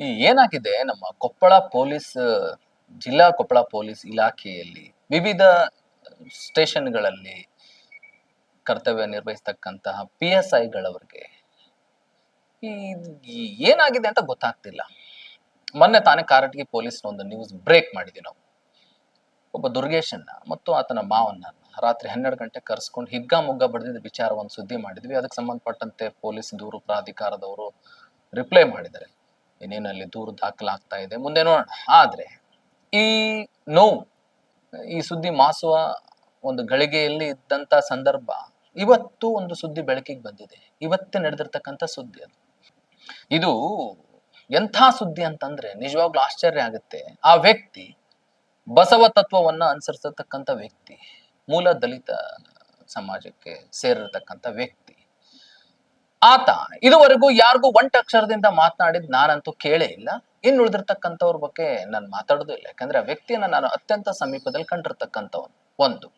ಈ ಏನಾಗಿದೆ? ನಮ್ಮ ಕೊಪ್ಪಳ ಪೊಲೀಸ್, ಜಿಲ್ಲಾ ಕೊಪ್ಪಳ ಪೊಲೀಸ್ ಇಲಾಖೆಯಲ್ಲಿ ವಿವಿಧ ಸ್ಟೇಷನ್ಗಳಲ್ಲಿ ಕರ್ತವ್ಯ ನಿರ್ವಹಿಸ್ತಕ್ಕಂತಹ ಪಿ ಎಸ್ ಐಗಳವರಿಗೆ ಏನಾಗಿದೆ ಅಂತ ಗೊತ್ತಾಗ್ತಿಲ್ಲ. ಮೊನ್ನೆ ತಾನೇ ಕಾರಟಗಿ ಪೊಲೀಸ್ ಒಂದು ನ್ಯೂಸ್ ಬ್ರೇಕ್ ಮಾಡಿದ್ವಿ ನಾವು. ಒಬ್ಬ ದುರ್ಗೇಶನ್ನ ಮತ್ತು ಆತನ ಮಾವನ್ನ ರಾತ್ರಿ ಹನ್ನೆರಡು ಗಂಟೆ ಕರೆಸ್ಕೊಂಡು ಹಿಗ್ಗಾಮುಗ್ಗ ಬಡ್ದಿದ್ದ ಒಂದು ಸುದ್ದಿ ಮಾಡಿದ್ವಿ. ಅದಕ್ಕೆ ಸಂಬಂಧಪಟ್ಟಂತೆ ಪೊಲೀಸ್ ದೂರು ಪ್ರಾಧಿಕಾರದವರು ರಿಪ್ಲೈ ಮಾಡಿದ್ದಾರೆ. ಇನ್ನೇನಲ್ಲಿ ದೂರು ದಾಖಲಾಗ್ತಾ ಇದೆ. ಮುಂದೆ ನೋಡೋಣ. ಆದ್ರೆ, ಈ ನೋವು, ಈ ಸುದ್ದಿ ಮಾಸುವ ಒಂದು ಗಳಿಗೆಯಲ್ಲಿ ಇದ್ದಂತ ಸಂದರ್ಭ ಇವತ್ತು ಒಂದು ಸುದ್ದಿ ಬೆಳಕಿಗೆ ಬಂದಿದೆ. ಇವತ್ತೇ ನಡೆದಿರ್ತಕ್ಕಂಥ ಸುದ್ದಿ ಅದು. ಇದು ಎಂಥ ಸುದ್ದಿ ಅಂತಂದ್ರೆ ನಿಜವಾಗ್ಲೂ ಆಶ್ಚರ್ಯ ಆಗುತ್ತೆ. ಆ ವ್ಯಕ್ತಿ ಬಸವ ತತ್ವವನ್ನ ಅನುಸರಿಸತಕ್ಕಂಥ ವ್ಯಕ್ತಿ, ಮೂಲ ದಲಿತ ಸಮಾಜಕ್ಕೆ ಸೇರಿರತಕ್ಕಂಥ ವ್ಯಕ್ತಿ. ಆತ ಇದುವರೆಗೂ ಯಾರಿಗೂ ಒಂಟಕ್ಷರದಿಂದ ಮಾತನಾಡಿದ್ ನಾನಂತೂ ಕೇಳೇ ಇಲ್ಲ. ಇನ್ನು ಉಳಿದಿರ್ತಕ್ಕಂಥವ್ರ ಬಗ್ಗೆ ನಾನು ಮಾತಾಡೋದು ಇಲ್ಲ. ಯಾಕಂದ್ರೆ ಆ ವ್ಯಕ್ತಿಯನ್ನ ನಾನು ಅತ್ಯಂತ ಸಮೀಪದಲ್ಲಿ ಕಂಡಿರ್ತಕ್ಕಂಥವನು, ಒಂದು.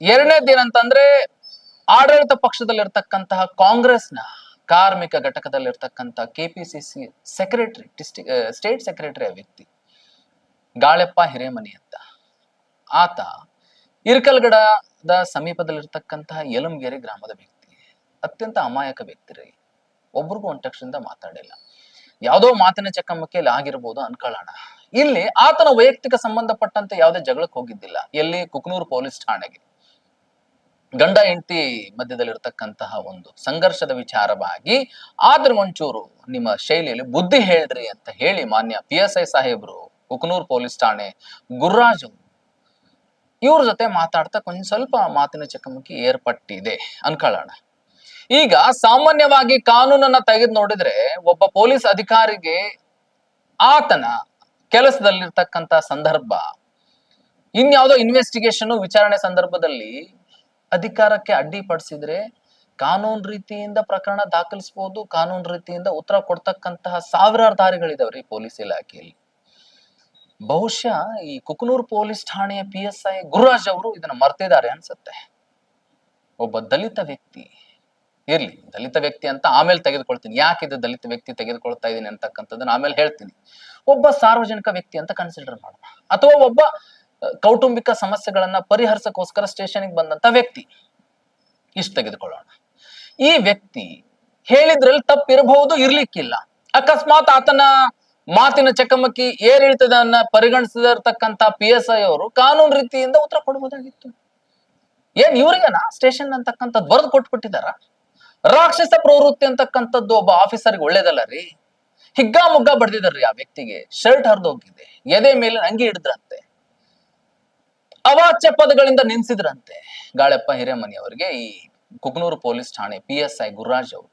ಎರಡನೇದೇನಂತಂದ್ರೆ ಆಡಳಿತ ಪಕ್ಷದಲ್ಲಿರ್ತಕ್ಕಂತಹ ಕಾಂಗ್ರೆಸ್ನ ಕಾರ್ಮಿಕ ಘಟಕದಲ್ಲಿರ್ತಕ್ಕಂಥ KPCC secretary district state secretary ಆ ವ್ಯಕ್ತಿ, ಗಾಳೆಪ್ಪ ಹಿರೇಮನಿ ಅಂತ. ಆತ ಇರ್ಕಲ್ಗಡದ ಸಮೀಪದಲ್ಲಿರ್ತಕ್ಕಂತಹ ಯಲಂಗೆರೆ ಗ್ರಾಮದ ವ್ಯಕ್ತಿ. ಅತ್ಯಂತ ಅಮಾಯಕ ವ್ಯಕ್ತಿ ರೀ ಒಬ್ರಿಗೂ ಒಂಟಕ್ಷರಿಂದ ಮಾತಾಡಿಲ್ಲ. ಯಾವುದೋ ಮಾತಿನ ಚಕಮಕಿ ಇಲ್ಲಿ ಆಗಿರ್ಬೋದು ಅನ್ಕೊಳ್ಳೋಣ. ಇಲ್ಲಿ ಆತನ ವೈಯಕ್ತಿಕ ಸಂಬಂಧಪಟ್ಟಂತೆ ಯಾವುದೇ ಜಗಳಕ್ಕೆ ಹೋಗಿದ್ದಿಲ್ಲ. ಎಲ್ಲಿ? ಕುಕನೂರು ಪೊಲೀಸ್ ಠಾಣೆಗೆ. ಗಂಡ, ಹೆಂಡತಿ ಮಧ್ಯದಲ್ಲಿರ್ತಕ್ಕಂತಹ ಒಂದು ಸಂಘರ್ಷದ ವಿಚಾರವಾಗಿ ಆದ್ರೆ ಒಂಚೂರು ನಿಮ್ಮ ಶೈಲಿಯಲ್ಲಿ ಬುದ್ಧಿ ಹೇಳ್ರಿ ಅಂತ ಹೇಳಿ ಮಾನ್ಯ ಪಿ ಎಸ್ ಐ ಸಾಹೇಬ್ರು, ಕುಕನೂರು ಪೊಲೀಸ್ ಠಾಣೆ ಗುರುರಾಜ್ ಇವ್ರ ಜೊತೆ ಮಾತಾಡ್ತಾ ಕೊಂಚ ಸ್ವಲ್ಪ ಮಾತಿನ ಚಕಮಕಿ ಏರ್ಪಟ್ಟಿದೆ. ಅನ್ಕೊಳ್ಳೋಣ. ಈಗ ಸಾಮಾನ್ಯವಾಗಿ ಕಾನೂನನ್ನ ತೆಗೆದು ನೋಡಿದ್ರೆ ಒಬ್ಬ ಪೊಲೀಸ್ ಅಧಿಕಾರಿಗೆ ಆತನ ಕೆಲಸದಲ್ಲಿರ್ತಕ್ಕಂತ ಸಂದರ್ಭ, ಇನ್ಯಾವುದೋ ಇನ್ವೆಸ್ಟಿಗೇಷನ್ ವಿಚಾರಣೆ ಸಂದರ್ಭದಲ್ಲಿ ಅಧಿಕಾರಕ್ಕೆ ಅಡ್ಡಿಪಡಿಸಿದ್ರೆ ಕಾನೂನು ರೀತಿಯಿಂದ ಪ್ರಕರಣ ದಾಖಲಿಸಬಹುದು ಕಾನೂನು ರೀತಿಯಿಂದ ಉತ್ತರ ಕೊಡ್ತಕ್ಕಂತಹ ಸಾವಿರಾರು ದಾರಿಗಳಿದಾವ್ರಿ ಪೊಲೀಸ್ ಇಲಾಖೆಯಲ್ಲಿ. ಬಹುಶಃ ಈ ಕುಕನೂರು ಪೊಲೀಸ್ ಠಾಣೆಯ ಪಿ ಎಸ್ ಐ ಗುರುರಾಜ್ ಅವರು ಇದನ್ನ ಮರ್ತಿದ್ದಾರೆ ಅನ್ಸುತ್ತೆ. ಒಬ್ಬ ದಲಿತ ವ್ಯಕ್ತಿ ಇರ್ಲಿ, ದಲಿತ ವ್ಯಕ್ತಿ ಅಂತ ಆಮೇಲೆ ತೆಗೆದುಕೊಳ್ತೀನಿ. ಯಾಕೆ ಇದು ದಲಿತ ವ್ಯಕ್ತಿ ತೆಗೆದುಕೊಳ್ತಾ ಇದ್ದೀನಿ ಅಂತಕ್ಕಂಥದ್ದನ್ನ ಆಮೇಲೆ ಹೇಳ್ತೀನಿ. ಒಬ್ಬ ಸಾರ್ವಜನಿಕ ವ್ಯಕ್ತಿ ಅಂತ ಕನ್ಸಿಡರ್ ಮಾಡೋಣ. ಅಥವಾ ಒಬ್ಬ ಕೌಟುಂಬಿಕ ಸಮಸ್ಯೆಗಳನ್ನ ಪರಿಹರಿಸಕ್ಕೋಸ್ಕರ ಸ್ಟೇಷನ್ಗೆ ಬಂದಂತ ವ್ಯಕ್ತಿ. ಇಷ್ಟು ತೆಗೆದುಕೊಳ್ಳೋಣ. ಈ ವ್ಯಕ್ತಿ ಹೇಳಿದ್ರಲ್ಲಿ ತಪ್ಪಿರಬಹುದು, ಇರ್ಲಿಕ್ಕಿಲ್ಲ. ಅಕಸ್ಮಾತ್ ಆತನ ಮಾತಿನ ಚಕಮಕಿ ಏರಿಳಿತದನ್ನ ಪರಿಗಣಿಸಿರ್ತಕ್ಕಂತ ಪಿ ಎಸ್ ಐ ಅವರು ಕಾನೂನು ರೀತಿಯಿಂದ ಉತ್ತರ ಕೊಡಬಹುದಾಗಿತ್ತು ಏನ್ ಇವ್ರಿಗೇನಾ? ಸ್ಟೇಷನ್ ಅಂತಕ್ಕಂಥದ್ದು ಬರೆದು ಕೊಟ್ಬಿಟ್ಟಿದಾರ? ರಾಕ್ಷಸ ಪ್ರವೃತ್ತಿ ಅಂತಕ್ಕಂಥದ್ದು ಒಬ್ಬ ಆಫೀಸರ್ಗೆ ಒಳ್ಳೇದಲ್ಲ ರೀ. ಹಿಗ್ಗಾಮುಗ್ಗ ಬಡ್ದಿದ್ರಿ ಆ ವ್ಯಕ್ತಿಗೆ. ಶರ್ಟ್ ಹರಿದೋಗಿದೆ ಎದೆ ಮೇಲೆ ಅಂಗಿ ಹಿಡಿದ್ರಂತೆ. ಅವಾಚ್ಯ ಪದಗಳಿಂದ ನೆನ್ಸಿದ್ರಂತೆ. ಗಾಳಪ್ಪ ಹಿರೇಮನಿ ಅವರಿಗೆ ಈ ಕುಗ್ನೂರು ಪೊಲೀಸ್ ಠಾಣೆ ಪಿ ಎಸ್ ಐ ಗುರುರಾಜ್ ಅವರು.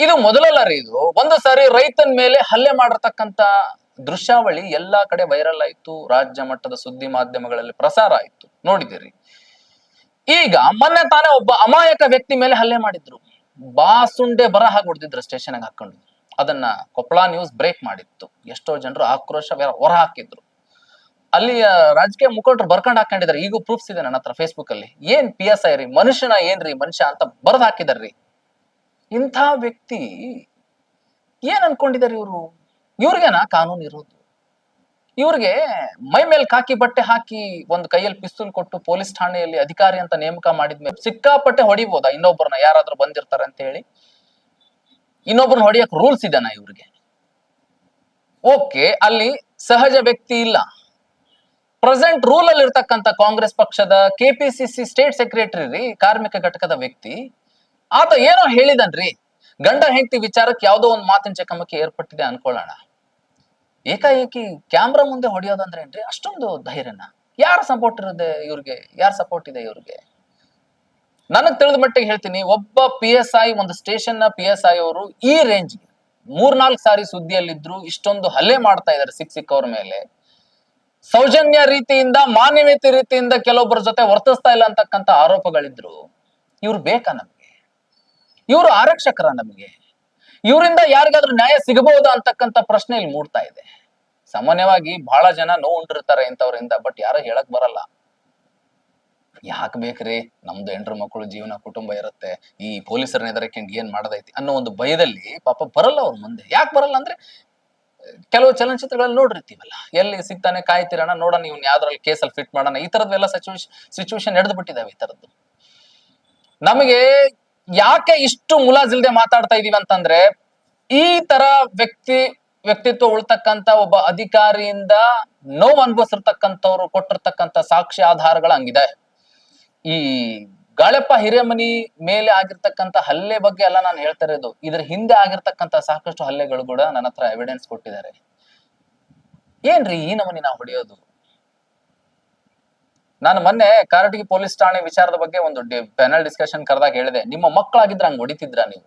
ಇದು ಮೊದಲಲ್ಲ ರೀ ಇದು. ಒಂದು ಸಾರಿ ರೈತನ ಮೇಲೆ ಹಲ್ಲೆ ಮಾಡಿರ್ತಕ್ಕಂತ ದೃಶ್ಯಾವಳಿ ಎಲ್ಲಾ ಕಡೆ ವೈರಲ್ ಆಯ್ತು. ರಾಜ್ಯ ಮಟ್ಟದ ಸುದ್ದಿ ಮಾಧ್ಯಮಗಳಲ್ಲಿ ಪ್ರಸಾರ ಆಯ್ತು. ನೋಡಿದಿರಿ ಈಗ ಮೊನ್ನೆ ತಾನೇ ಒಬ್ಬ ಅಮಾಯಕ ವ್ಯಕ್ತಿ ಮೇಲೆ ಹಲ್ಲೆ ಮಾಡಿದ್ರು. ಬಾಸುಂಡೆ ಬರ ಹೊಡೆದಿದ್ರು ಸ್ಟೇಷನ್ ಹಾಕೊಂಡು ಅದನ್ನ ಕೊಪ್ಪಳ ನ್ಯೂಸ್ ಬ್ರೇಕ್ ಮಾಡಿತ್ತು. ಎಷ್ಟೋ ಜನರು ಆಕ್ರೋಶ ಹೊರ ಹಾಕಿದ್ರು. ಅಲ್ಲಿಯ ರಾಜಕೀಯ ಮುಖಂಡರು ಬರ್ಕೊಂಡು ಹಾಕೊಂಡಿದ್ದಾರೆ ಈಗೂ ಪ್ರೂಫ್ಸ್ ಇದೆ ನನ್ನ ಹತ್ರ ಫೇಸ್ಬುಕ್ ಅಲ್ಲಿ. ಏನ್ ಪಿ ಎಸ್ ಐ ರೀ? ಮನುಷ್ಯನ ಏನ್ರಿ ಮನುಷ್ಯ ಅಂತ ಬರ್ದ್ ಹಾಕಿದಾರ್ರಿ ಇಂಥ ವ್ಯಕ್ತಿ ಏನ್ ಅನ್ಕೊಂಡಿದ್ದಾರೆ ಇವರು? ಇವ್ರಿಗೆನಾ ಕಾನೂನು ಇರೋದು? ಇವ್ರಿಗೆ ಮೈ ಮೇಲೆ ಕಾಕಿ ಬಟ್ಟೆ ಹಾಕಿ ಒಂದು ಕೈಯಲ್ಲಿ ಪಿಸ್ತೂಲ್ ಕೊಟ್ಟು ಪೊಲೀಸ್ ಠಾಣೆಯಲ್ಲಿ ಅಧಿಕಾರಿ ಅಂತ ನೇಮಕ ಮಾಡಿದ್ಮೇಲೆ ಸಿಕ್ಕಾಪಟ್ಟೆ ಹೊಡಿಬೋದಾ? ಇನ್ನೊಬ್ಬರನ್ನ ಯಾರಾದ್ರೂ ಬಂದಿರ್ತಾರೆ ಅಂತ ಹೇಳಿ. ಇನ್ನೊಬ್ಬರನ್ನ ಹೊಡಿಯಕ್ ರೂಲ್ಸ್ ಇದೆನಾ ಇವ್ರಿಗೆ? ಓಕೆ ಅಲ್ಲಿ ಸಹಜ ವ್ಯಕ್ತಿ ಇಲ್ಲ. ಪ್ರೆಸೆಂಟ್ ರೂಲ್ ಅಲ್ಲಿ ಇರ್ತಕ್ಕಂಥ ಕಾಂಗ್ರೆಸ್ ಪಕ್ಷದ ಕೆಪಿಸಿಸಿ ಸ್ಟೇಟ್ ಸೆಕ್ರೆಟರಿ ರೀ, ಕಾರ್ಮಿಕ ಘಟಕದ ವ್ಯಕ್ತಿ. ಆತ ಏನೋ ಹೇಳಿದನ್ರಿ. ಗಂಡ ಹೆಂಡತಿ ವಿಚಾರಕ್ಕೆ ಯಾವುದೋ ಒಂದು ಮಾತಿನ ಚಕಮಕಿ ಏರ್ಪಟ್ಟಿದೆ ಅನ್ಕೊಳ್ಳೋಣ. ಏಕಾಏಕಿ ಕ್ಯಾಮ್ರಾ ಮುಂದೆ ಹೊಡೆಯೋದಂದ್ರೆ ಏನ್ರಿ? ಅಷ್ಟೊಂದು ಧೈರ್ಯನ. ಯಾರ ಸಪೋರ್ಟ್ ಇರುತ್ತೆ ಇವ್ರಿಗೆ? ಯಾರ ಸಪೋರ್ಟ್ ಇದೆ ಇವ್ರಿಗೆ? ನನಗ್ ತಿಳಿದ ಮಟ್ಟಿಗೆ ಹೇಳ್ತೀನಿ, ಒಬ್ಬ ಪಿ ಎಸ್ ಐ ಒಂದು ಸ್ಟೇಷನ್ನ ಪಿ ಎಸ್ ಐ ಅವರು ಈ ರೇಂಜ್ಗೆ ಮೂರ್ನಾಲ್ಕು ಸಾರಿ ಸುದ್ದಿಯಲ್ಲಿದ್ರು, ಇಷ್ಟೊಂದು ಹಲ್ಲೆ ಮಾಡ್ತಾ ಇದ್ದಾರೆ ಸಿಕ್ ಸಿಕ್ಕವ್ರ ಮೇಲೆ. ಸೌಜನ್ಯ ರೀತಿಯಿಂದ, ಮಾನವೀಯತೆ ರೀತಿಯಿಂದ ಕೆಲವೊಬ್ಬರ ಜೊತೆ ವರ್ತಿಸ್ತಾ ಇಲ್ಲ ಅಂತಕ್ಕಂಥ ಆರೋಪಗಳಿದ್ರು. ಇವ್ರು ಬೇಕಾ ನಮ್ಗೆ? ಇವರು ಆರಕ್ಷಕರ ನಮಗೆ? ಇವರಿಂದ ಯಾರಿಗಾದ್ರೂ ನ್ಯಾಯ ಸಿಗಬಹುದಾ ಅಂತಕ್ಕಂಥ ಪ್ರಶ್ನೆ ಇಲ್ಲಿ ಮೂಡ್ತಾ ಇದೆ. ಸಾಮಾನ್ಯವಾಗಿ ಬಹಳ ಜನ ನೋವು ಉಂಟಿರ್ತಾರೆ ಇಂಥವ್ರಿಂದ, ಬಟ್ ಯಾರು ಹೇಳಕ್ ಬರಲ್ಲ. ಯಾಕೆ ಬೇಕ್ರಿ? ನಮ್ದು ಹೆಂಡ್ರ ಮಕ್ಕಳು, ಜೀವನ, ಕುಟುಂಬ ಇರುತ್ತೆ. ಈ ಪೊಲೀಸರ ನೆದರಕ್ಕೆ ಏನ್ ಮಾಡದೈತಿ ಅನ್ನೋ ಒಂದು ಭಯದಲ್ಲಿ ಪಾಪ ಬರಲ್ಲ ಅವ್ರ ಮುಂದೆ. ಯಾಕೆ ಬರಲ್ಲ ಅಂದ್ರೆ, ಕೆಲವು ಚಲನಚಿತ್ರಗಳಲ್ಲಿ ನೋಡಿರ್ತೀವಲ್ಲ, ಎಲ್ಲಿ ಸಿಗ್ತಾನೆ, ಕಾಯ್ತಿರೋಣ, ನೋಡೋಣ, ಇವ್ನ ಯಾವ್ದ್ರಲ್ಲಿ ಕೇಸಲ್ಲಿ ಫಿಟ್ ಮಾಡೋಣ, ಈ ತರದ್ವೆಲ್ಲ ಸಿಚುವೇಶನ್ ಸಿಚುವೇಶನ್ ನಡೆದು ಬಿಟ್ಟಿದಾವೆ ಈ ತರದ್ದು ನಮಗೆ ಯಾಕೆ ಇಷ್ಟು ಮುಲಾಜಿಲ್ದೆ ಮಾತಾಡ್ತಾ ಇದೀವಿ ಅಂತಂದ್ರೆ, ಈ ತರ ವ್ಯಕ್ತಿ, ವ್ಯಕ್ತಿತ್ವ ಉಳ್ತಕ್ಕಂತ ಒಬ್ಬ ಅಧಿಕಾರಿಯಿಂದ ನೋವು ಅನುಭವಿಸಿರ್ತಕ್ಕಂಥವ್ರು ಕೊಟ್ಟಿರ್ತಕ್ಕಂಥ ಸಾಕ್ಷಿ ಆಧಾರಗಳ ಹಂಗಿದೆ. ಈ ಗಾಳೆಪ್ಪ ಹಿರೇಮನಿ ಮೇಲೆ ಆಗಿರ್ತಕ್ಕಂಥ ಹಲ್ಲೆ ಬಗ್ಗೆ ಎಲ್ಲ ನಾನು ಹೇಳ್ತಾ ಇರೋದು, ಇದ್ರ ಹಿಂದೆ ಆಗಿರ್ತಕ್ಕಂಥ ಸಾಕಷ್ಟು ಹಲ್ಲೆಗಳು ಕೂಡ ನನ್ನ ಹತ್ರ ಎವಿಡೆನ್ಸ್ ಕೊಟ್ಟಿದ್ದಾರೆ. ಏನ್ರಿ ಈ ನಮೂನಿ ನಾವು ಹೊಡೆಯೋದು? ನಾನು ಮೊನ್ನೆ ಕಾರಟಗಿ ಪೊಲೀಸ್ ಠಾಣೆ ವಿಚಾರದ ಬಗ್ಗೆ ಒಂದು ಪ್ಯಾನಲ್ ಡಿಸ್ಕಷನ್ ಕರೆದಾಗ ಹೇಳಿದೆ. ನಿಮ್ಮ ಮಕ್ಕಳಾಗಿದ್ರೆ ಹಂಗ್ ಹೊಡಿತಿದ್ರ ನೀವು?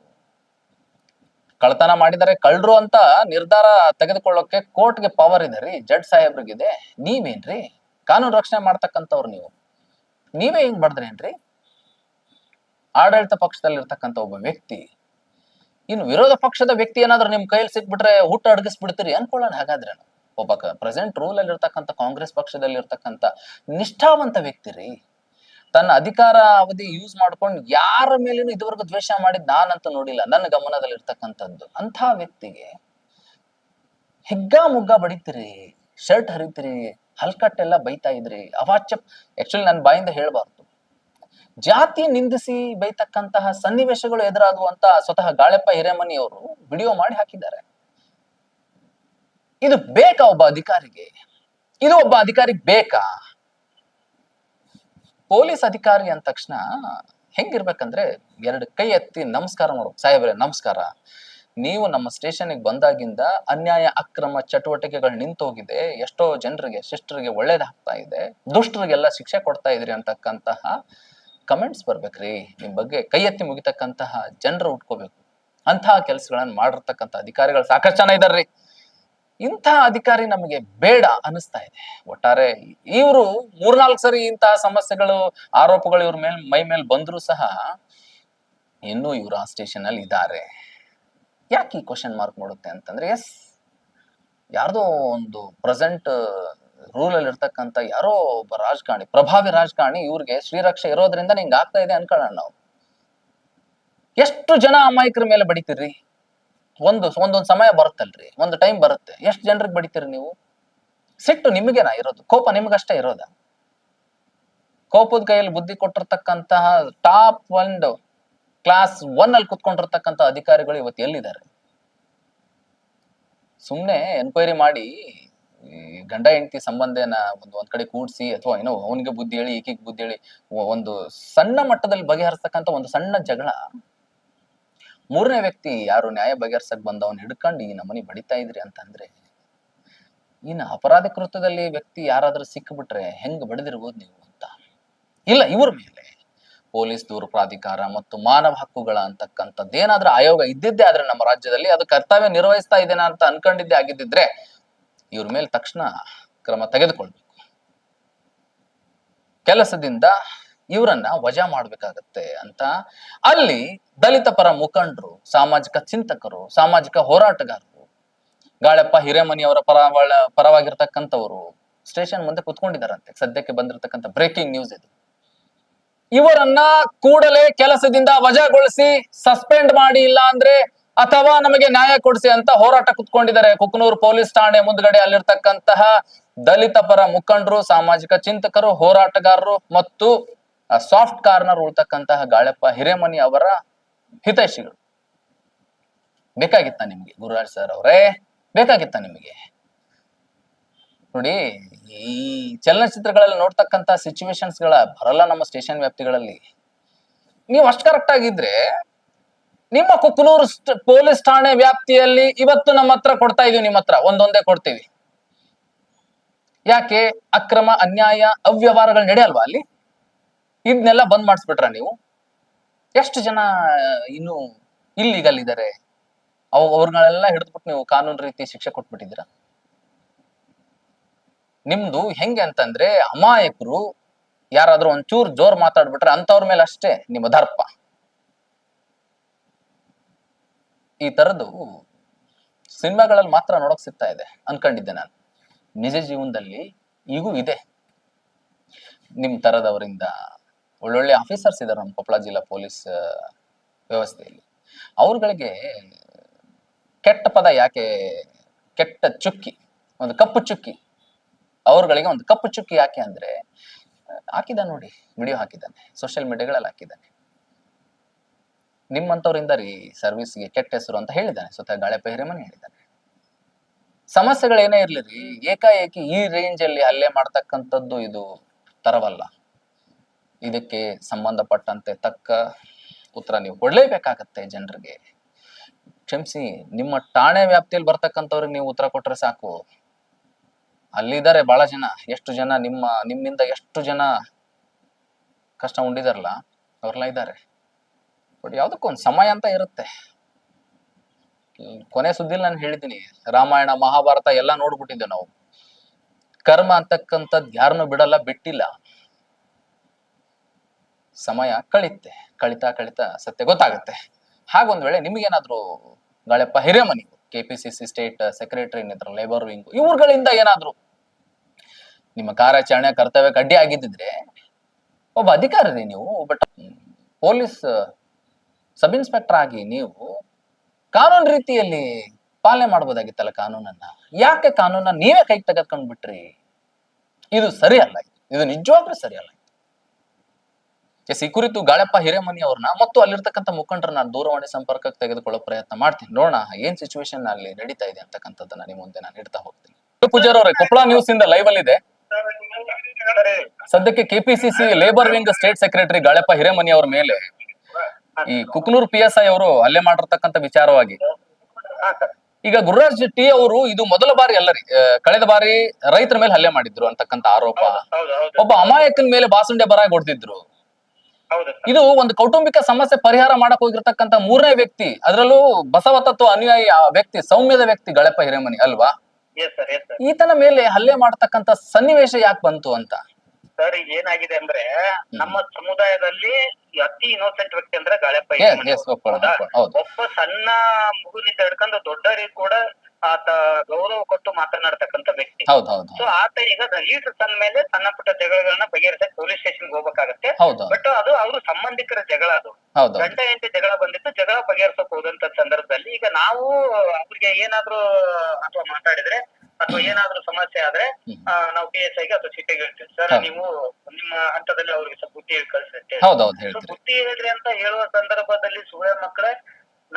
ಕಳ್ತನ ಮಾಡಿದರೆ ಕಳ್ರು ಅಂತ ನಿರ್ಧಾರ ತೆಗೆದುಕೊಳ್ಳೋಕೆ ಕೋರ್ಟ್ಗೆ ಪವರ್ ಇದೆ ರೀ ಜಡ್ ಸಾಹೇಬ್ರಿಗಿದೆ. ನೀವೇನ್ರಿ? ಕಾನೂನು ರಕ್ಷಣೆ ಮಾಡ್ತಕ್ಕಂಥವ್ರು ನೀವು. ನೀವೇ ಹಿಂಗ್ ಬಡದ್ರೇನ್ರಿ ಆಡಳಿತ ಪಕ್ಷದಲ್ಲಿ ಇರ್ತಕ್ಕಂಥ ಒಬ್ಬ ವ್ಯಕ್ತಿ. ಇನ್ನು ವಿರೋಧ ಪಕ್ಷದ ವ್ಯಕ್ತಿ ಏನಾದ್ರೂ ನಿಮ್ ಕೈಯಲ್ಲಿ ಸಿಕ್ಬಿಟ್ರೆ ಹುಟ್ಟು ಅಡಗಿಸ್ಬಿಡ್ತೀರಿ ಅನ್ಕೊಳ್ಳೋಣ ಹಾಗಾದ್ರೆ ನಾವು. ಒಬ್ಬ ಪ್ರೆಸೆಂಟ್ ರೂಲ್ ಅಲ್ಲಿ ಇರ್ತಕ್ಕಂಥ ಕಾಂಗ್ರೆಸ್ ಪಕ್ಷದಲ್ಲಿ ಇರ್ತಕ್ಕಂಥ ನಿಷ್ಠಾವಂತ ವ್ಯಕ್ತಿ ರೀ. ತನ್ನ ಅಧಿಕಾರ ಅವಧಿ ಯೂಸ್ ಮಾಡ್ಕೊಂಡು ಯಾರ ಮೇಲೂ ಇದುವರೆಗೂ ದ್ವೇಷ ಮಾಡಿದ್ ನಾನಂತ ನೋಡಿಲ್ಲ. ನನ್ನ ಗಮನದಲ್ಲಿ ಇರ್ತಕ್ಕಂಥದ್ದು ಅಂಥ ವ್ಯಕ್ತಿಗೆ ಹಿಗ್ಗಾ ಮುಗ್ಗ ಬಡಿತೀರಿ ಶರ್ಟ್ ಹರಿತೀರಿ, ಹಲ್ಕಟ್ಟೆಲ್ಲ ಬೈತಾ ಇದ್ರಿ. ಅವಾಚ್ಯ ಆಕ್ಚುಲಿ ನನ್ನ ಬಾಯಿಂದ ಹೇಳ್ಬಾರ್ದು. ಜಾತಿ ನಿಂದಿಸಿ ಬೈತಕ್ಕಂತಹ ಸನ್ನಿವೇಶಗಳು ಅಂತ ಸ್ವತಃ ಗಾಳೆಪ್ಪ ಹಿರೇಮನಿ ಅವರು ವಿಡಿಯೋ ಮಾಡಿ ಹಾಕಿದ್ದಾರೆ. ಇದು ಬೇಕಾ ಒಬ್ಬ ಅಧಿಕಾರಿಗೆ? ಇದು ಒಬ್ಬ ಅಧಿಕಾರಿಗೆ ಬೇಕಾ? ಪೊಲೀಸ್ ಅಧಿಕಾರಿ ಅಂದ ತಕ್ಷಣ ಹೆಂಗಿರ್ಬೇಕಂದ್ರೆ ಎರಡು ಕೈ ಎತ್ತಿ ನಮಸ್ಕಾರ ಮಾಡ್ಬೇಕು ಸಾಹೇಬ್ರೆ, ನಮಸ್ಕಾರ. ನೀವು ನಮ್ಮ ಸ್ಟೇಷನ್ಗೆ ಬಂದಾಗಿಂದ ಅನ್ಯಾಯ, ಅಕ್ರಮ ಚಟುವಟಿಕೆಗಳು ನಿಂತೋಗಿದೆ. ಎಷ್ಟೋ ಜನರಿಗೆ ಶಿಷ್ಟರಿಗೆ ಒಳ್ಳೇದಾಗ್ತಾ ಇದೆ. ದುಷ್ಟರಿಗೆಲ್ಲ ಶಿಕ್ಷೆ ಕೊಡ್ತಾ ಇದ್ರಿ ಅಂತಕ್ಕಂತಹ ಕಮೆಂಟ್ಸ್ ಬರ್ಬೇಕ್ರಿ. ನಿಮ್ ಬಗ್ಗೆ ಕೈ ಎತ್ತಿ ಮುಗಿತಕ್ಕಂತಹ ಜನರು ಉಟ್ಕೋಬೇಕು. ಅಂತಹ ಕೆಲಸಗಳನ್ನ ಮಾಡಿರ್ತಕ್ಕಂಥ ಅಧಿಕಾರಿಗಳು ಸಾಕಷ್ಟು ಜನ ಇದಾರ್ರಿ. ಇಂಥ ಅಧಿಕಾರಿ ನಮಗೆ ಬೇಡ ಅನಿಸ್ತಾ ಇದೆ. ಒಟ್ಟಾರೆ ಇವರು ಮೂರ್ನಾಲ್ಕು ಸರಿ ಇಂತಹ ಸಮಸ್ಯೆಗಳು, ಆರೋಪಗಳು ಇವ್ರ ಮೇಲೆ, ಮೈ ಮೇಲೆ ಬಂದ್ರು ಸಹ ಇನ್ನೂ ಇವರು ಆ ಸ್ಟೇಷನ್ ಅಲ್ಲಿ ಇದ್ದಾರೆ. ಯಾಕೆ ಈ ಕ್ವಶನ್ ಮಾರ್ಕ್ ಮಾಡುತ್ತೆ ಅಂತಂದ್ರೆ ಎಸ್ ಯಾರ್ದೋ ಒಂದು ಪ್ರೆಸೆಂಟ್ ರೂಲ್ ಅಲ್ಲಿ ಇರ್ತಕ್ಕಂಥ ಯಾರೋ ಒಬ್ಬ ರಾಜಕಾರಣಿ, ಪ್ರಭಾವಿ ರಾಜಕಾರಣಿ ಇವ್ರಿಗೆ ಶ್ರೀರಕ್ಷೆ ಇರೋದ್ರಿಂದ ನಿಂಗೆ ಆಗ್ತಾ ಇದೆ ಅನ್ಕೊಳ್ಳೋಣ ನಾವು. ಎಷ್ಟು ಜನ ಅಮಾಯಕರ ಮೇಲೆ ಬಡಿತೀರಿ? ಒಂದು, ಒಂದೊಂದು ಸಮಯ ಬರುತ್ತಲ್ರಿ, ಒಂದು ಟೈಮ್ ಬರುತ್ತೆ. ಎಷ್ಟು ಜನರಿಗೆ ಬಡಿತೀರಿ ನೀವು? ಸಿಟ್ಟು ನಿಮಗೇನಾ ಇರೋದು, ಕೋಪ ನಿಮಗಷ್ಟೇ ಇರೋದ? ಕೋಪದ ಕೈಯಲ್ಲಿ ಬುದ್ಧಿ ಕೊಟ್ಟಿರ್ತಕ್ಕಂತಹ ಟಾಪ್ ಒಂದು ಕ್ಲಾಸ್ ಒನ್ ಅಲ್ಲಿ ಕುತ್ಕೊಂಡಿರ್ತಕ್ಕಂಥ ಅಧಿಕಾರಿಗಳು ಇವತ್ತು ಎಲ್ಲಿದ್ದಾರೆ? ಸುಮ್ಮನೆ ಎನ್ಕ್ವೈರಿ ಮಾಡಿ ಗಂಡ, ಹೆಂಡತಿ ಸಂಬಂಧನ ಒಂದು, ಒಂದ್ ಕಡೆ ಕೂಡ್ಸಿ ಅಥವಾ ಏನೋ ಅವನಿಗೆ ಬುದ್ಧಿ ಹೇಳಿ, ಈಕಿಗೆ ಬುದ್ಧಿ ಹೇಳಿ, ಒಂದು ಸಣ್ಣ ಮಟ್ಟದಲ್ಲಿ ಬಗೆಹರಿಸ್ತಕ್ಕಂಥ ಒಂದು ಸಣ್ಣ ಜಗಳ ಮೂರನೇ ವ್ಯಕ್ತಿ ಯಾರು ನ್ಯಾಯ ಬಗೆಹರ್ಸಕ್ ಬಂದವನ್ ಹಿಡ್ಕೊಂಡು ಈ ನಮನಿ ಬಡಿತಾ ಇದ್ರಿ ಅಂತಂದ್ರೆ, ಇನ್ನು ಅಪರಾಧ ಕೃತ್ಯದಲ್ಲಿ ವ್ಯಕ್ತಿ ಯಾರಾದ್ರೂ ಸಿಕ್ಕಿಬಿಟ್ರೆ ಹೆಂಗ್ ಬಡಿದಿರ್ಬೋದು ನೀವು ಅಂತ? ಇಲ್ಲ, ಇವ್ರ ಮೇಲೆ. ಪೊಲೀಸ್, ದೂರು ಪ್ರಾಧಿಕಾರ ಮತ್ತು ಮಾನವ ಹಕ್ಕುಗಳ ಅಂತಕ್ಕಂಥದ್ದೇನಾದ್ರೂ ಆಯೋಗ ಇದ್ದಿದ್ದೇ ಆದ್ರೆ ನಮ್ಮ ರಾಜ್ಯದಲ್ಲಿ ಅದು ಕರ್ತವ್ಯ ನಿರ್ವಹಿಸ್ತಾ ಇದೇನ ಅಂತ ಅನ್ಕೊಂಡಿದ್ದೆ ಆಗಿದ್ದಿದ್ರೆ ಇವ್ರ ಮೇಲೆ ತಕ್ಷಣ ಕ್ರಮ ತೆಗೆದುಕೊಳ್ಬೇಕು. ಕೆಲಸದಿಂದ ಇವರನ್ನ ವಜಾ ಮಾಡ್ಬೇಕಾಗತ್ತೆ ಅಂತ. ಅಲ್ಲಿ ದಲಿತ ಪರ ಮುಖಂಡರು, ಸಾಮಾಜಿಕ ಚಿಂತಕರು, ಸಾಮಾಜಿಕ ಹೋರಾಟಗಾರರು, ಗಾಳಪ್ಪ ಹಿರೇಮನಿ ಅವರ ಪರವಳ ಪರವಾಗಿರ್ತಕ್ಕಂಥವ್ರು ಸ್ಟೇಷನ್ ಮುಂದೆ ಕುತ್ಕೊಂಡಿದ್ದಾರಂತೆ. ಸದ್ಯಕ್ಕೆ ಬಂದಿರತಕ್ಕಂಥ ಬ್ರೇಕಿಂಗ್ ನ್ಯೂಸ್ ಇದು. ಇವರನ್ನ ಕೂಡಲೇ ಕೆಲಸದಿಂದ ವಜಾಗೊಳಿಸಿ ಸಸ್ಪೆಂಡ್ ಮಾಡಿ ಇಲ್ಲ ಅಂದ್ರೆ ಅಥವಾ ನಮಗೆ ನ್ಯಾಯ ಕೊಡಿಸಿ ಅಂತ ಹೋರಾಟ ಕುತ್ಕೊಂಡಿದ್ದಾರೆ. ಕುಕ್ನೂರು ಪೊಲೀಸ್ ಠಾಣೆ ಮುಂದ್ಗಡೆ ಅಲ್ಲಿರ್ತಕ್ಕಂತಹ ದಲಿತ ಪರ ಮುಖಂಡರು, ಸಾಮಾಜಿಕ ಚಿಂತಕರು, ಹೋರಾಟಗಾರರು ಮತ್ತು ಸಾಫ್ಟ್ ಕಾರ್ನರ್ ಉಳ್ತಕ್ಕಂತಹ ಗಾಳಪ್ಪ ಹಿರೇಮನಿ ಅವರ ಹಿತೈಷಿಗಳು. ಬೇಕಾಗಿತ್ತ ನಿಮ್ಗೆ ಗುರುರಾಜ್ ಸರ್ ಅವರೇ? ಬೇಕಾಗಿತ್ತ ನಿಮಗೆ? ನೋಡಿ, ಈ ಚಲನಚಿತ್ರಗಳಲ್ಲಿ ನೋಡ್ತಕ್ಕಂತ ಸಿಚುವೇಶನ್ಸ್ಗಳ ಬರಲ್ಲ ನಮ್ಮ ಸ್ಟೇಷನ್ ವ್ಯಾಪ್ತಿಗಳಲ್ಲಿ. ನೀವು ಅಷ್ಟು ಕರೆಕ್ಟ್ ಆಗಿದ್ರೆ, ನಿಮ್ಮ ಕುಕ್ನೂರು ಪೊಲೀಸ್ ಠಾಣೆ ವ್ಯಾಪ್ತಿಯಲ್ಲಿ ಇವತ್ತು ನಮ್ಮ ಹತ್ರ ಕೊಡ್ತಾ ಇದೀವಿ ನಿಮ್ಮ ಹತ್ರ, ಒಂದೊಂದೇ ಕೊಡ್ತೀವಿ. ಯಾಕೆ? ಅಕ್ರಮ, ಅನ್ಯಾಯ, ಅವ್ಯವಹಾರಗಳು ನಡೆಯಲ್ವಾ ಅಲ್ಲಿ? ಇದನ್ನೆಲ್ಲ ಬಂದ್ ಮಾಡಿಸ್ಬಿಟ್ರ ನೀವು? ಎಷ್ಟು ಜನ, ಇನ್ನು ಇಲ್ಲಿಗಲ್ ಇದ್ದಾರೆ ಅವ್ ಅವ್ರಗಳೆಲ್ಲ ಹಿಡಿದ್ಬಿಟ್ಟು ನೀವು ಕಾನೂನು ರೀತಿ ಶಿಕ್ಷೆ ಕೊಟ್ಬಿಟ್ಟಿದ್ದೀರ? ನಿಮ್ದು ಹೆಂಗೆ ಅಂತಂದ್ರೆ ಅಮಾಯಕರು ಯಾರಾದ್ರೂ ಒಂಚೂರು ಜೋರ್ ಮಾತಾಡ್ಬಿಟ್ರೆ ಅಂತವ್ರ ಮೇಲೆ ಅಷ್ಟೇ ನಿಮ್ಮ ದರ್ಪ. ಈ ತರದ್ದು ಸಿನಿಮಾಗಳಲ್ಲಿ ಮಾತ್ರ ನೋಡಕ್ ಸಿಗ್ತಾ ಇದೆ ಅನ್ಕೊಂಡಿದ್ದೆ ನಾನು. ನಿಜ ಜೀವನದಲ್ಲಿ ಈಗೂ ಇದೆ. ನಿಮ್ ತರದವರಿಂದ ಒಳ್ಳೊಳ್ಳೆ ಆಫೀಸರ್ಸ್ ಇದ್ದಾರೆ ನಮ್ಮ ಕೊಪ್ಪಳ ಜಿಲ್ಲಾ ಪೊಲೀಸ್ ವ್ಯವಸ್ಥೆಯಲ್ಲಿ. ಅವ್ರಗಳಿಗೆ ಕೆಟ್ಟ ಪದ ಯಾಕೆ, ಕೆಟ್ಟ ಚುಕ್ಕಿ, ಒಂದು ಕಪ್ಪು ಚುಕ್ಕಿ, ಅವ್ರಗಳಿಗೆ ಒಂದು ಕಪ್ಪು ಚುಕ್ಕಿ ಯಾಕೆ ಅಂದ್ರೆ, ಹಾಕಿದ ನೋಡಿ ವಿಡಿಯೋ ಹಾಕಿದ್ದಾನೆ ಸೋಷಿಯಲ್ ಮೀಡಿಯಾಗಳಲ್ಲಿ ಹಾಕಿದ್ದಾನೆ. ನಿಮ್ಮಂಥವ್ರಿಂದ ರೀ ಸರ್ವಿಸ್ಗೆ ಕೆಟ್ಟ ಹೆಸರು ಅಂತ ಹೇಳಿದ್ದಾನೆ, ಸ್ವತಃ ಗಾಳೆ ಹಿರೇಮನಿ ಹೇಳಿದ್ದಾನೆ. ಸಮಸ್ಯೆಗಳೇನೇ ಇರ್ಲಿ ರೀ, ಏಕಾಏಕಿ ಈ ರೇಂಜ್ ಅಲ್ಲಿ ಹಲ್ಲೆ ಮಾಡ್ತಕ್ಕಂಥದ್ದು ಇದು ತರವಲ್ಲ. ಇದಕ್ಕೆ ಸಂಬಂಧಪಟ್ಟಂತೆ ತಕ್ಕ ಉತ್ತರ ನೀವು ಕೊಡಲೇಬೇಕಾಗತ್ತೆ ಜನರಿಗೆ. ಕ್ಷಮಿಸಿ, ನಿಮ್ಮ ಠಾಣೆ ವ್ಯಾಪ್ತಿಯಲ್ಲಿ ಬರ್ತಕ್ಕಂಥವ್ರಿಗೆ ನೀವು ಉತ್ತರ ಕೊಟ್ರೆ ಸಾಕು. ಅಲ್ಲಿದ್ದಾರೆ ಬಹಳ ಜನ, ಎಷ್ಟು ಜನ ನಿಮ್ಮ, ನಿಮ್ಮಿಂದ ಎಷ್ಟು ಜನ ಕಷ್ಟ ಉಂಡಿದಾರಲ್ಲ, ಅವ್ರೆಲ್ಲ ಇದ್ದಾರೆ. ಬಟ್ ಯಾವ್ದಕ್ಕೊಂದು ಸಮಯ ಅಂತ ಇರುತ್ತೆ. ಕೊನೆ ಸುದ್ದಿಲ್ ನಾನು ಹೇಳಿದ್ದೀನಿ, ರಾಮಾಯಣ, ಮಹಾಭಾರತ ಎಲ್ಲ ನೋಡ್ಬಿಟ್ಟಿದ್ದೇವೆ ನಾವು. ಕರ್ಮ ಅಂತಕ್ಕಂಥದ್ದು ಯಾರನ್ನು ಬಿಡಲ್ಲ, ಬಿಟ್ಟಿಲ್ಲ. ಸಮಯ ಕಳಿತೆ, ಕಳಿತಾ ಕಳಿತಾ ಸತ್ಯ ಗೊತ್ತಾಗುತ್ತೆ. ಹಾಗೊಂದು ವೇಳೆ ನಿಮಗೇನಾದ್ರೂ Galeppa Hiremani K P C C state secretary labour wing ಇವ್ರುಗಳಿಂದ ಏನಾದ್ರು ನಿಮ್ಮ ಕಾರ್ಯಾಚರಣೆ ಕರ್ತವ್ಯಕ್ಕೆ ಅಡ್ಡಿ ಆಗಿದ್ದಿದ್ರೆ ಒಬ್ಬ ಅಧಿಕಾರಿ ರೀ ನೀವು, ಒಬ್ಬ ಪೊಲೀಸ್ ಸಬ್ ಇನ್ಸ್ಪೆಕ್ಟರ್ ಆಗಿ ನೀವು ಕಾನೂನು ರೀತಿಯಲ್ಲಿ ಪಾಲನೆ ಮಾಡಬಹುದಾಗಿತ್ತಲ್ಲ ಕಾನೂನನ್ನ? ಯಾಕೆ ಕಾನೂನನ್ನ ನೀವೇ ಕೈಗೆ ತೆಗೆದುಕೊಂಡ್ಬಿಟ್ರಿ? ಇದು ಸರಿ ಅಲ್ಲ ಇದು. ನಿಜವಾಗ್ಲೂ ಸರಿ ಅಲ್ಲ ಎಸ್ ಈ ಕುರಿತು ಗಾಳಪ್ಪ ಹಿರೇಮನಿ ಅವ್ರನ್ನ ಮತ್ತು ಅಲ್ಲಿರ್ತಕ್ಕಂಥ ಮುಖಂಡರನ್ನ ದೂರವಾಣಿ ಸಂಪರ್ಕಕ್ಕೆ ತೆಗೆದುಕೊಳ್ಳೋ ಪ್ರಯತ್ನ ಮಾಡ್ತೀನಿ. ನೋಡೋಣ ಏನ್ ಸಿಚುವೇಶನ್ ಅಲ್ಲಿ ನಡೀತಾ ಇದೆ ಅಂತಕ್ಕಂಥದ್ದನ್ನ ನಿಮ್ ಮುಂದೆ ನಾನು ಇಡ್ತಾ ಹೋಗ್ತೀನಿ. ಪೂಜಾರ್ ಅವರೇ ಕೊಪ್ಪಳ ನ್ಯೂಸ್ ಇಂದ ಲೈವ್ ಅಲ್ಲಿ ಇದೆ. ಸದ್ಯಕ್ಕೆ KPCC labour wing state secretary Galappa Hiremani ಅವರ ಮೇಲೆ ಈ ಕುಕ್ನೂರ್ ಪಿ ಎಸ್ ಐ ಅವರು ಹಲ್ಲೆ ಮಾಡಿರ್ತಕ್ಕಂಥ ವಿಚಾರವಾಗಿ. ಈಗ ಗುರುರಾಜ್ ಟಿ ಅವರು ಇದು ಮೊದಲ ಬಾರಿ ಅಲ್ಲರಿ ಕಳೆದ ಬಾರಿ ರೈತರ ಮೇಲೆ ಹಲ್ಲೆ ಮಾಡಿದ್ರು ಅಂತಕ್ಕಂಥ ಆರೋಪ. ಒಬ್ಬ ಅಮಾಯಕನ ಮೇಲೆ ಬಾಸುಂಡೆ ಬರ ಹೊಡೆದಿದ್ರು. ಇದು ಒಂದು ಕೌಟುಂಬಿಕ ಸಮಸ್ಯೆ ಪರಿಹಾರ ಮಾಡಕ್ ಹೋಗಿರ್ತಕ್ಕಂತ ಮೂರನೇ ವ್ಯಕ್ತಿ ಅದರಲ್ಲೂ ಬಸವ ತತ್ವ ಅನುಯಾಯಿ ಆ ವ್ಯಕ್ತಿ ಸೌಮ್ಯದ ವ್ಯಕ್ತಿ ಗಳಪ್ಪ ಹಿರೇಮನಿ ಅಲ್ವಾ? ಎಸ್ ಸರ್ ಎಸ್ ಸರ್ ಈತನ ಮೇಲೆ ಹಲ್ಲೆ ಮಾಡತಕ್ಕಂತ ಸನ್ನಿವೇಶ ಯಾಕೆ ಬಂತು ಅಂತ? ಸರ್ ಈಗ ಏನಾಗಿದೆ ಅಂದ್ರೆ ನಮ್ಮ ಸಮುದಾಯದಲ್ಲಿ ಅತಿ ಇನ್ನೋಸೆಂಟ್ ವ್ಯಕ್ತಿ ಅಂದ್ರೆ ಗಾಳೆಪ್ಪ ಒಬ್ಬ ಸಣ್ಣ ಮಗುನಿಂದ ಹಿಡ್ಕೊಂಡು ದೊಡ್ಡವರಿಗೆ ಕೂಡ ಆತ ಗೌರವ ಕೊಟ್ಟು ಮಾತನಾಡತಕ್ಕಂತ ವ್ಯಕ್ತಿ. ಸೊ ಆತ ಈಗ ದಲಿತ ತನ್ನ ಮೇಲೆ ಸಣ್ಣ ಪುಟ್ಟ ಜಗಳಗಳನ್ನ ಬಗೆಹರಿಸಕ್ ಪೊಲೀಸ್ ಸ್ಟೇಷನ್ ಹೋಗ್ಬೇಕಾಗತ್ತೆ. ಬಟ್ ಅದು ಅವರು ಸಂಬಂಧಿಕರ ಜಗಳ ಅದು. ಗಂಡ ಹೆಂಡತಿ ಜಗಳ ಬಂದಿತ್ತು ಜಗಳ ಬಗೆಹರಿಸಕ್ ಹೋದಂತ ಸಂದರ್ಭದಲ್ಲಿ ಈಗ ನಾವು ಅವ್ರಿಗೆ ಏನಾದ್ರೂ ಅಥವಾ ಮಾತಾಡಿದ್ರೆ ಅಥವಾ ಏನಾದ್ರೂ ಸಮಸ್ಯೆ ಆದ್ರೆ ನಾವು ಪಿ ಎಸ್ ಐಗೆ ಅಥವಾ ಸಿಟಿಗೆ ಹೇಳ್ತೀವಿ. ಸರ್. ನೀವು ನಿಮ್ಮ ಹಂತದಲ್ಲಿ ಅವ್ರಿಗೆ ಸ್ವಲ್ಪ ಬುದ್ಧಿ ಹೇಳಿ. ಕಳ್ಸಿ ಬುದ್ಧಿ ಹೇಳಿದ್ರೆ ಅಂತ ಹೇಳುವ ಸಂದರ್ಭದಲ್ಲಿ ಸುಳ್ಳ ಮಕ್ಕಳೇ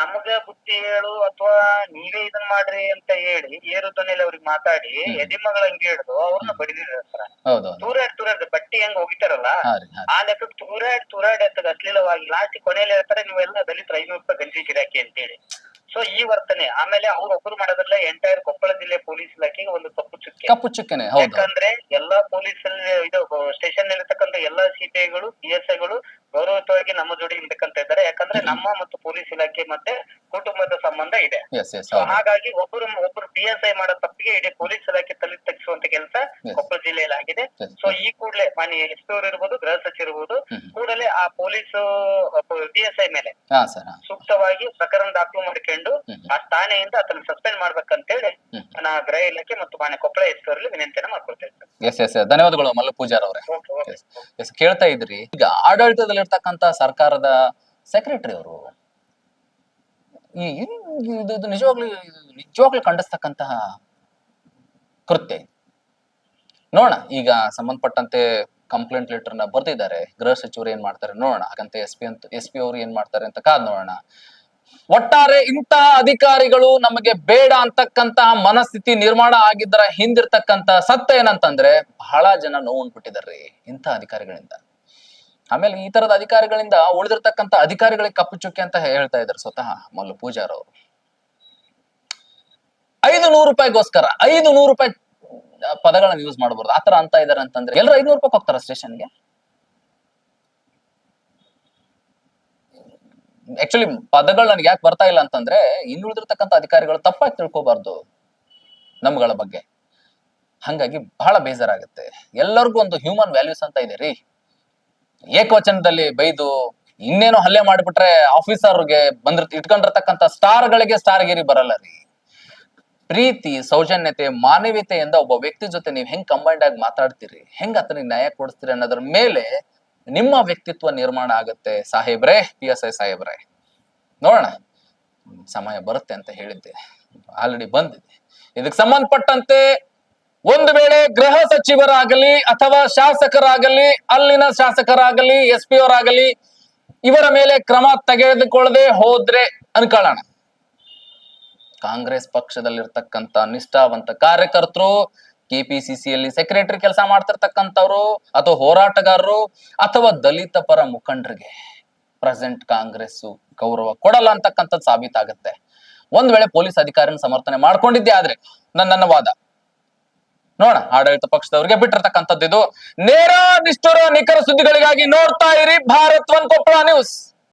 ನಮಗೆ ಬುದ್ಧಿ ಹೇಳು ಅಥವಾ ನೀವೇ ಇದನ್ ಮಾಡ್ರಿ ಅಂತ ಹೇಳಿ ಏರು ಧ್ವನಿಲಿ ಅವ್ರಿಗೆ ಮಾತಾಡಿ. ಎದಿಮಗಳ ಹಂಗೆ ಹಿಡಿದು ಅವ್ರನ್ನ ಬಡಿದಿದ್ದಾರೆ ಸರ್ ತೂರಾಡ್ ತೂರಾಡ್ ಬಟ್ಟಿ ಹೆಂಗ್ ಹೋಗಿತಾರಲ್ಲ. ಆ ಲೆಕ್ಕ ತೂರಾಡ್ ತೂರಾಡ್ ಅಂತ ಅಶ್ಲೀಲವಾಗಿ ಲಾಸ್ಟ್ ಕೊನೆಯಲ್ಲಿ ಹೇಳ್ತಾರೆ ನೀವೆಲ್ಲ ದಲಿತರ ಐನೂರು ರೂಪಾಯಿ ಗಂಜಿ ಗಿರಾಕಿ ಅಂತೇಳಿ. ಸೊ ಈ ವರ್ತನೆ ಆಮೇಲೆ ಅವ್ರು ಒಬ್ರು ಮಾಡೋದ್ರಲ್ಲ ಎಂಟೈರ್ ಕೊಪ್ಪಳ ಜಿಲ್ಲೆ ಪೊಲೀಸ್ ಇಲಾಖೆಗೆ ಒಂದು ತಪ್ಪು ಚುಕ್ಕೆ. ಕಪ್ಪು ಚುಕ್ಕೆನೆ ಯಾಕಂದ್ರೆ ಎಲ್ಲಾ ಪೊಲೀಸ್ ಅಲ್ಲಿ ಇದು ಸ್ಟೇಷನ್ ಇರತಕ್ಕಂತ ಎಲ್ಲಾ ಸಿಪಿಐಗಳು ಪಿ ಎಸ್ ಐಗಳು ಗೌರವಯುತವಾಗಿ ನಮ್ಮ ಜೋಡಿ ಇರ್ಬೇಕಂತ ಇದ್ದಾರೆ. ಯಾಕಂದ್ರೆ ನಮ್ಮ ಮತ್ತು ಪೊಲೀಸ್ ಇಲಾಖೆ ಮತ್ತೆ ಕುಟುಂಬದ ಸಂಬಂಧ ಇದೆ. ಎಸ್ ಎಸ್ So ಹೌದು. ಹಾಗಾಗಿ ಒಬ್ಬರು ಒಬ್ಬರು ಪಿ ಎಸ್ ಐ ಮಾಡೋ ತಪ್ಪಿಗೆ ಇಡೀ ಪೊಲೀಸ್ ಇಲಾಖೆ ತಲೆ ತಗ್ಗಿಸುವಂತ ಕೆಲಸ Yes. ಕೊಪ್ಪಳ ಜಿಲ್ಲೆಯಲ್ಲಿ ಆಗಿದೆ Yes, ಸೊ ಈ ಕೂಡಲೇ ಮಾನ್ಯ ಎಸ್ ಪಿ ಅವರು ಇರ್ಬೋದು ಗೃಹ ಸಚಿವರು ಇರ್ಬೋದು ಹ್ಮ್. ಕೂಡಲೇ ಆ ಪೊಲೀಸ್ ಪಿ ಎಸ್ ಐ ಮೇಲೆ ಹಾ ಸರ್ ಹಾ. ಸೂಕ್ತವಾಗಿ ಪ್ರಕರಣ ದಾಖಲು ಮಾಡಿಕೊಂಡು ಹ್ಮ್. ಆ ಠಾಣೆಯಿಂದ ಅದನ್ನ ಸಸ್ಪೆಂಡ್ ಮಾಡ್ಬೇಕಂತೇಳಿ ಹ್ಮ್. ನಾ ಗೃಹ ಇಲಾಖೆ ಮತ್ತು ಮಾನ್ಯ ಕೊಪ್ಪಳ ಎಸ್ ಪಿ ಅವರಲ್ಲಿ ವಿನಂತಿಯನ್ನ ಮಾಡ್ಕೊಳ್ತೇವೆ ಎಸ್ ಎಸ್ ಧನ್ಯವಾದಗಳು ಮಲ್ಲ ಪೂಜಾರ್ ಅವರೇ. ಓಕೆ ಓಕೆ ಎಸ್ ಎಸ್ ಕೇಳ್ತಾ ಇದ್ರಿ. ಈಗ ಆಡಳಿತದಲ್ಲಿರ್ತಕ್ಕಂಥ ಸರ್ಕಾರದ ಸೆಕ್ರೆಟರಿ ಅವರು. ಇದು ನಿಜವಾಗ್ಲೂ ನಿಜವಾಗ್ಲೂ ಕೃತ್ಯ. ನೋಡೋಣ, ಈಗ ಸಂಬಂಧಪಟ್ಟಂತೆ ಕಂಪ್ಲೇಂಟ್ ಲೆಟರ್ನ ಬರ್ದಿದ್ದಾರೆ. ಗೃಹ ಸಚಿವರು ಏನ್ ಮಾಡ್ತಾರೆ ನೋಡೋಣ. ಹಾಗಂತ ಎಸ್ ಪಿ ಅಂತ ಎಸ್ ಪಿ ಅವರು ಏನ್ ಮಾಡ್ತಾರೆ ಅಂತ ಕಾದ್ ನೋಡೋಣ. ಒಟ್ಟಾರೆ ಇಂತಹ ಅಧಿಕಾರಿಗಳು ನಮಗೆ ಬೇಡ ಅಂತಕ್ಕಂತಹ ಮನಸ್ಥಿತಿ ನಿರ್ಮಾಣ ಆಗಿದ್ದರ ಹಿಂದಿರ್ತಕ್ಕಂತ ಸತ್ತ ಏನಂತಂದ್ರೆ ಬಹಳ ಜನ ನೋವು ಉಂಟ್ಬಿಟ್ಟಿದಾರ್ರಿ ಇಂತಹ ಅಧಿಕಾರಿಗಳಿಂದ. ಆಮೇಲೆ ಈ ತರದ ಅಧಿಕಾರಿಗಳಿಂದ ಉಳಿದಿರ್ತಕ್ಕಂಥ ಅಧಿಕಾರಿಗಳಿಗೆ ಕಪ್ಪು ಚುಕ್ಕಿ ಅಂತ ಹೇಳ್ತಾ ಇದ್ದಾರೆ ಸ್ವತಃ ಮಲ್ಲು ಪೂಜಾರ್ ಅವರು ಐದು ನೂರು ರೂಪಾಯಿಗೋಸ್ಕರ ಐದು ನೂರು ರೂಪಾಯಿ ಪದಗಳನ್ನ ಯೂಸ್ ಮಾಡಬಾರ್ದು. ಆತರ ಅಂತ ಇದಾರೆ ಅಂತಂದ್ರೆ ಎಲ್ಲರೂ ಐದ್ನೂರು ರೂಪಾಯಿ ಹೋಗ್ತಾರ ಸ್ಟೇಷನ್ಗೆ ಆಕ್ಚುಲಿ ಪದಗಳು ನನಗೆ ಯಾಕೆ ಬರ್ತಾ ಇಲ್ಲ ಅಂತಂದ್ರೆ ಇನ್ನುಳಿದಿರ್ತಕ್ಕಂಥ ಅಧಿಕಾರಿಗಳು ತಪ್ಪಾಗಿ ತಿಳ್ಕೊಬಾರ್ದು ನಮ್ಗಳ ಬಗ್ಗೆ. ಹಂಗಾಗಿ ಬಹಳ ಬೇಜಾರಾಗುತ್ತೆ. ಎಲ್ಲರಿಗೂ ಒಂದು ಹ್ಯೂಮನ್ ವ್ಯಾಲ್ಯೂಸ್ ಅಂತ ಇದೆ ರೀ. ಏಕವಚನದಲ್ಲಿ ಬೈದು ಇನ್ನೇನು ಹಲ್ಲೆ ಮಾಡಿಬಿಟ್ರೆ ಆಫೀಸರ್ಗೆ ಬಂದ್ರ, ಇಟ್ಕೊಂಡಿರ್ತಕ್ಕಂಥ ಸ್ಟಾರ್ಗಳಿಗೆ ಸ್ಟಾರ್ಗಿರಿ ಬರಲ್ಲ ರೀ. ಪ್ರೀತಿ, ಸೌಜನ್ಯತೆ ಮಾನವೀಯತೆಯಿಂದ ಒಬ್ಬ ವ್ಯಕ್ತಿ ಜೊತೆ ನೀವು ಹೆಂಗ್ ಕಂಬೈಂಡ್ ಆಗಿ ಮಾತಾಡ್ತೀರಿ, ಹೆಂಗ್ ಆತನಿಗೆ ನ್ಯಾಯ ಕೊಡಿಸ್ತೀರಿ ಅನ್ನೋದ್ರ ಮೇಲೆ ನಿಮ್ಮ ವ್ಯಕ್ತಿತ್ವ ನಿರ್ಮಾಣ ಆಗುತ್ತೆ ಸಾಹೇಬ್ರೆ ಪಿ ಎಸ್ ಐ ಸಾಹೇಬ್ರೆ. ನೋಡೋಣ, ಸಮಯ ಬರುತ್ತೆ ಅಂತ ಹೇಳಿದ್ದೆ. ಆಲ್ರೆಡಿ ಬಂದಿದೆ. ಇದಕ್ಕೆ ಸಂಬಂಧಪಟ್ಟಂತೆ ಒಂದು ವೇಳೆ ಗೃಹ ಸಚಿವರಾಗಲಿ ಅಥವಾ ಶಾಸಕರಾಗಲಿ, ಅಲ್ಲಿನ ಶಾಸಕರಾಗಲಿ ಎಸ್ ಪಿ ಅವರಾಗಲಿ ಇವರ ಮೇಲೆ ಕ್ರಮ ತೆಗೆದುಕೊಳ್ಳದೆ ಹೋದ್ರೆ ಅನ್ಕೊಳ್ಳೋಣ. ಕಾಂಗ್ರೆಸ್ ಪಕ್ಷದಲ್ಲಿರ್ತಕ್ಕಂತ ನಿಷ್ಠಾವಂತ ಕಾರ್ಯಕರ್ತರು, ಕೆಪಿಸಿಸಿಯಲ್ಲಿ ಸೆಕ್ರೆಟರಿ ಕೆಲಸ ಮಾಡ್ತಿರ್ತಕ್ಕಂಥವ್ರು, ಅಥವಾ ಹೋರಾಟಗಾರರು, ಅಥವಾ ದಲಿತ ಪರ ಮುಖಂಡರಿಗೆ ಪ್ರೆಸೆಂಟ್ ಕಾಂಗ್ರೆಸ್ ಗೌರವ ಕೊಡಲ್ಲ ಅಂತಕ್ಕಂಥದ್ದು ಸಾಬೀತಾಗತ್ತೆ. ಒಂದ್ ವೇಳೆ ಪೊಲೀಸ್ ಅಧಿಕಾರಿನ ಸಮರ್ಥನೆ ಮಾಡ್ಕೊಂಡಿದ್ದೆ ಆದ್ರೆ ನನ್ನ ವಾದ. ನೋಡೋಣ ಆಡಳಿತ ಪಕ್ಷದವರಿಗೆ ಬಿಟ್ಟಿರ್ತಕ್ಕಂಥದ್ದು ಇದು ನೇರ ನಿಷ್ಠುರ ನಿಖರ ಸುದ್ದಿಗಳಿಗಾಗಿ ನೋಡ್ತಾ ಇರಿ ಭಾರತ್ ಒನ್ ಕೊಪ್ಪಳ ನ್ಯೂಸ್